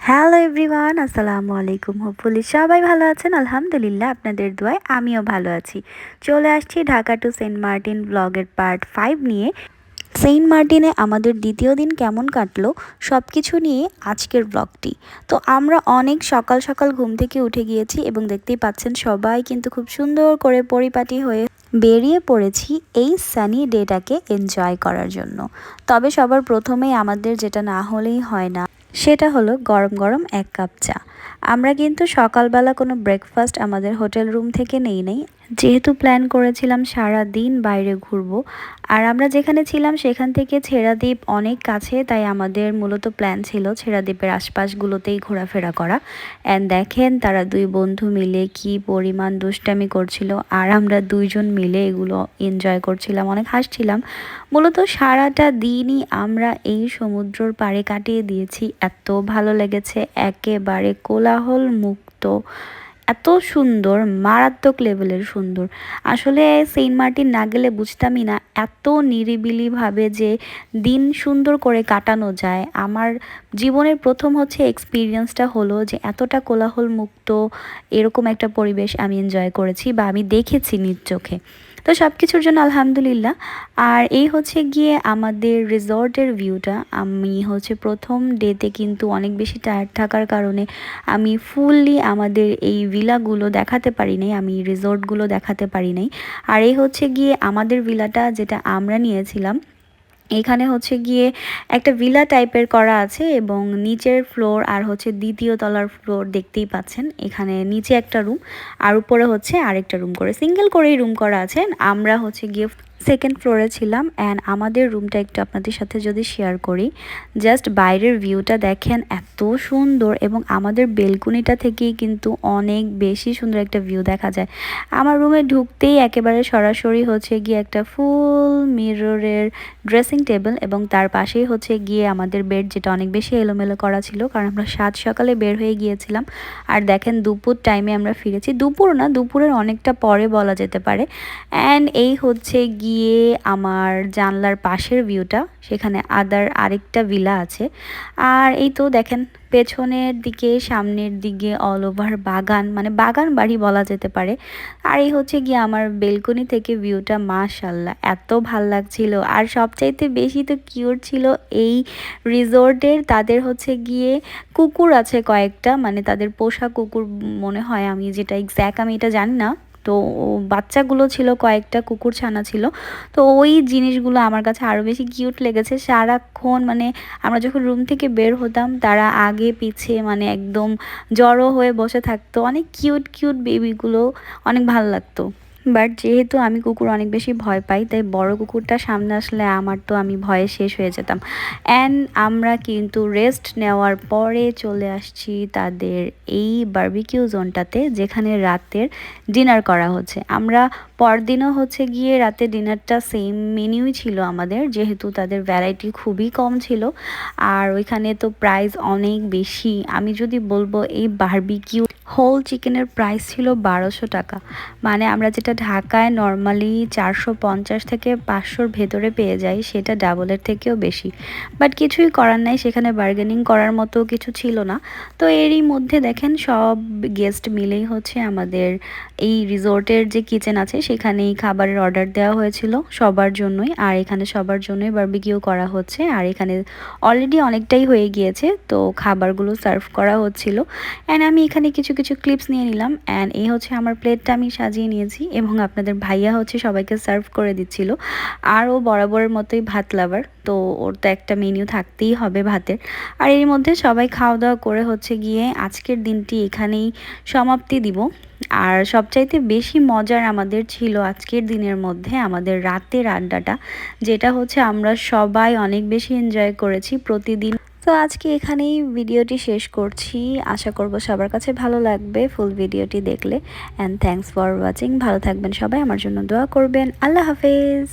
Hello everyone আসসালামু আলাইকুম hopefully সবাই ভালো আছেন। আলহামদুলিল্লাহ, আপনাদের দোয়ায় আমিও ভালো আছি। চলে আসছি ঢাকা টু সেন্ট মার্টিন ব্লগের পার্ট ফাইভ নিয়ে। সেন্ট মার্টিনে আমাদের দ্বিতীয় দিন কেমন কাটলো সব কিছু নিয়ে আজকের ব্লগটি তো আমরা অনেক সকাল সকাল ঘুম থেকে উঠে গিয়েছি এবং দেখতেই পাচ্ছেন সবাই কিন্তু খুব সুন্দর করে পরিপাটি হয়ে বেরিয়ে পড়েছি এই সানি ডেটাকে এনজয় করার জন্য। তবে সবার প্রথমেই আমাদের যেটা না হলেই হয় না। সেটা হলো গরম গরম এক কাপ চা। আমরা কিন্তু সকালবেলা কোনো ব্রেকফাস্ট আমাদের হোটেল রুম থেকে নেই নেই। যেহেতু প্ল্যান করেছিলাম সারা দিন বাইরে ঘুরবো। আর আমরা যেখানে ছিলাম সেখান থেকে ছেড়াদ্বীপ অনেক কাছে, তাই আমাদের মূলত প্ল্যান ছিল ছেড়াদ্বীপের আশপাশগুলোতেই ঘোরাফেরা করা। অ্যান্ড দেখেন তারা দুই বন্ধু মিলে কি পরিমাণ দুষ্টামি করছিল। আর আমরা দুইজন মিলে এগুলো এনজয় করছিলাম, অনেক হাসছিলাম। মূলত সারাটা দিনই আমরা এই সমুদ্রর পাড়ে কাটিয়ে দিয়েছি। এত ভালো লেগেছে একেবারে কোলাহল মুক্ত এত সুন্দর, মারাত্মক লেভেলের সুন্দর। আসলে সেন্ট মার্টিন না গেলে বুঝতামই না এত নিরিবিলিভাবে যে দিন সুন্দর করে কাটানো যায়। আমার জীবনের প্রথম হচ্ছে এক্সপিরিয়েন্সটা হলো যে এতটা কোলাহল মুক্ত এরকম একটা পরিবেশ আমি এনজয় করেছি বা আমি দেখেছি নিজ চোখে। তো সব কিছুর জন্য আলহামদুলিল্লাহ। আর এই হচ্ছে গিয়ে আমাদের রিসর্টের ভিউটা আমি হচ্ছে প্রথম ডেতে কিন্তু অনেক বেশি টায়ার্ড থাকার কারণে আমি ফুললি আমাদের এই ভিলাগুলো দেখাতে পারি নাই, আমি রিসর্টগুলো দেখাতে পারি নাই। আর এই হচ্ছে গিয়ে আমাদের ভিলাটা যেটা আমরা নিয়েছিলাম। এখানে হচ্ছে গিয়ে একটা ভিলা টাইপের করা আছে এবং নিচের ফ্লোর আর হচ্ছে দ্বিতীয় তলার ফ্লোর দেখতেই পাচ্ছেন। এখানে নিচে একটা রুম, আর উপরে হচ্ছে আরেকটা রুম করে। সিঙ্গেল করেই রুম করা আছে। আমরা হচ্ছে গিয়ে সেকেন্ড ফ্লোরে ছিলাম অ্যান্ড আমাদের রুমটা একটু আপনাদের সাথে যদি শেয়ার করি জাস্ট বাইরের ভিউটা দেখেন এত সুন্দর এবং আমাদের বেলকুনিটা থেকেই কিন্তু অনেক বেশি সুন্দর একটা ভিউ দেখা যায়। আমার রুমে ঢুকতেই একেবারে সরাসরি হচ্ছে গিয়ে একটা ফুল মিররের ড্রেসিং টেবিল এবং তার পাশেই হচ্ছে গিয়ে আমাদের বেড যেটা অনেক বেশি এলোমেলো করা ছিল কারণ আমরা সাত সকালে বের হয়ে গিয়েছিলাম। আর দেখেন দুপুর টাইমে আমরা ফিরেছি। দুপুর না, দুপুরের অনেকটা পরে বলা যেতে পারে। অ্যান্ড এই হচ্ছে গিয়ে গিয়ে আমার জানলার পাশের ভিউটা, সেখানে আদার আরেকটা ভিলা আছে। আর এই তো দেখেন, পেছনের দিকে, সামনের দিকে অল ওভার বাগান মানে বাগান বাড়ি বলা যেতে পারে। আর এই হচ্ছে গিয়ে আমার বেলকনি থেকে ভিউটা মাশাল্লাহ এত ভালো লাগছিল। আর সবচাইতে বেশি তো কিউর ছিল এই রিসোর্টের তাদের হচ্ছে গিয়ে কুকুর আছে কয়েকটা মানে তাদের পোষা কুকুর মনে হয় আমি যেটা এক্স্যাক্ট আমি এটা জানি না। তো বাচ্চাগুলো ছিল, কয়েকটা কুকুর ছানা ছিল। তো ওই জিনিসগুলো আমার কাছে আরও বেশি কিউট লেগেছে। সারাক্ষণ মানে আমরা যখন রুম থেকে বের হতাম, তারা আগে পিছে মানে একদম জড়ো হয়ে বসে থাকতো। অনেক কিউট কিউট বেবিগুলো অনেক ভালো লাগতো। বাট যেহেতু আমি কুকুর অনেক বেশি ভয় পাই, তাই বড় কুকুরটা সামনে আসলে আমার তো আমি ভয়ে শেষ হয়ে যেতাম। অ্যান্ড আমরা কিন্তু রেস্ট নেওয়ার পরে চলে আসছি তাদের এই বার্বিকিউ জোনটাতে যেখানে রাতের ডিনার করা হচ্ছে। আমরা পরদিনও হচ্ছে গিয়ে রাতে ডিনারটা সেম মেনিউই ছিল আমাদের, যেহেতু তাদের ভ্যারাইটি খুবই কম ছিল। আর ওইখানে তো প্রাইস অনেক বেশি। আমি যদি বলব এই বার্বিকিউ হোল চিকেনের প্রাইস ছিল বারোশো টাকা। মানে আমরা যেটা ঢাকায় নর্মালি চারশো পঞ্চাশ থেকে পাঁচশোর ভেতরে পেয়ে যাই, সেটা ডাবলের থেকেও বেশি। বাট কিছুই করার নাই, সেখানে বার্গেনিং করার মতো কিছু ছিল না। তো এরই মধ্যে দেখেন সব গেস্ট মিলেই হচ্ছে আমাদের এই রিসোর্টের যে কিচেন আছে, সেখানেই খাবারের অর্ডার দেওয়া হয়েছিল সবার জন্যই। আর এখানে সবার জন্যই বার্বিকিউ করা হচ্ছে। আর এখানে অলরেডি অনেকটাই হয়ে গিয়েছে, তো খাবারগুলো সার্ভ করা হচ্ছিল। অ্যান্ড আমি এখানে কিছু কিছু ক্লিপস নিয়ে নিলাম অ্যান্ড এই হচ্ছে আমার প্লেটটা আমি সাজিয়ে নিয়েছি এবং আপনাদের ভাইয়া হচ্ছে সবাইকে সার্ভ করে দিচ্ছিল। আর ও বরাবরের মতোই ভাত লাভার তো ওর তো একটা মেনু থাকতেই হবে ভাতের। আর এর মধ্যে সবাই খাওয়া দাওয়া করে হচ্ছে গিয়ে আজকের দিনটি এখানেই সমাপ্তি দিব। আর সবচাইতে বেশি মজার আমাদের ছিল আজকের দিনের মধ্যে আমাদের রাতের আড্ডাটা, যেটা হচ্ছে আমরা সবাই অনেক বেশি এনজয় করেছি প্রতিদিন। তো আজকে এখানেই ভিডিওটি শেষ করছি। আশা করব সবার কাছে ভালো লাগবে ফুল ভিডিওটি দেখলে। অ্যান্ড থ্যাংকস ফর ওয়াচিং ভালো থাকবেন সবাই। আমার জন্য দোয়া করবেন। আল্লাহ হাফেজ।